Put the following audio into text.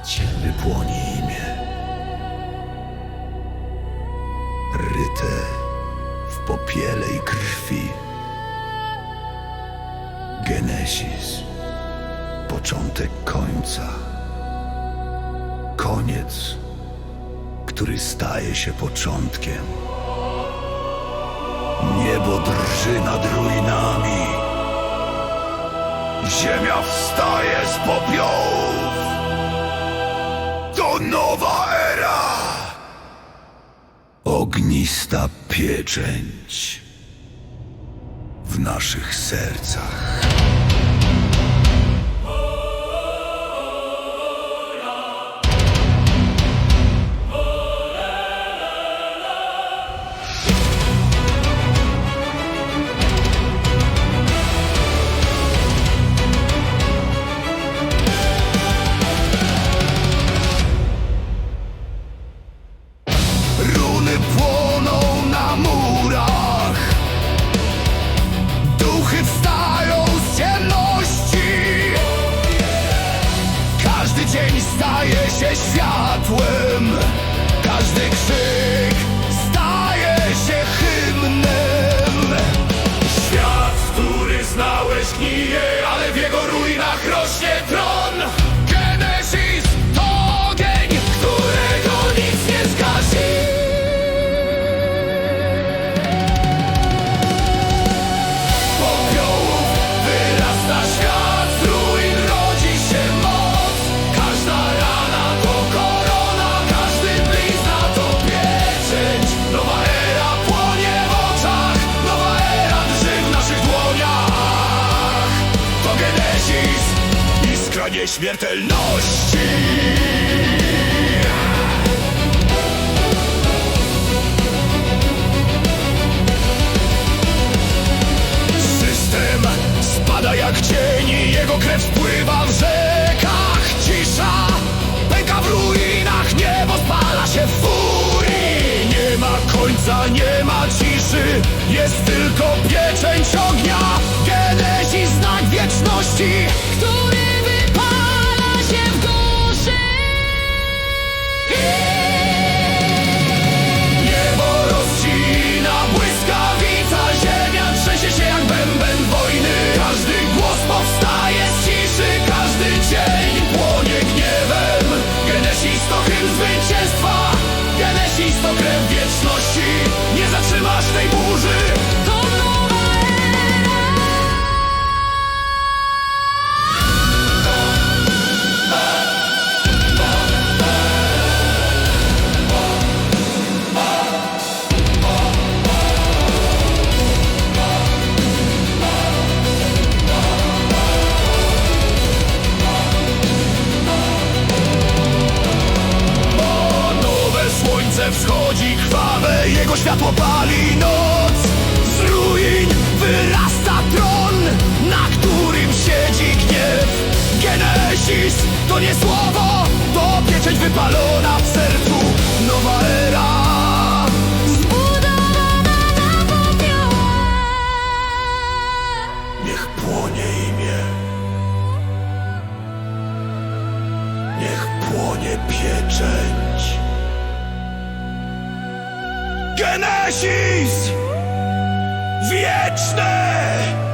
Wypłonie imię. Ryte w popiele i krwi. Genesis. Początek końca. Koniec, który staje się początkiem. Niebo drży nad ruinami. Ziemia wstaje z popiołów. Ognista pieczęć w naszych sercach. Staje się światłem. Każdy krzyk staje się hymnem. Świat, który znałeś gnije Ale w jego ruinach rośnie tron nieśmiertelności. System spada jak cień Jego krew spływa w rzekach Cisza pęka w ruinach Niebo spala się w furii Nie ma końca, nie ma ciszy Jest tylko pieczęć ognia Genesis, znak wieczności który słońce wschodzi krwawe Jego światło pali noc. Z ruin wyrasta tron Na którym siedzi gniew. Genesis to nie słowo To pieczęć wypalona w sercu. Nowa era. Zbudowana na popiołach. Niech płonie imię. Niech płonie pieczęć Genesis! Wieczne!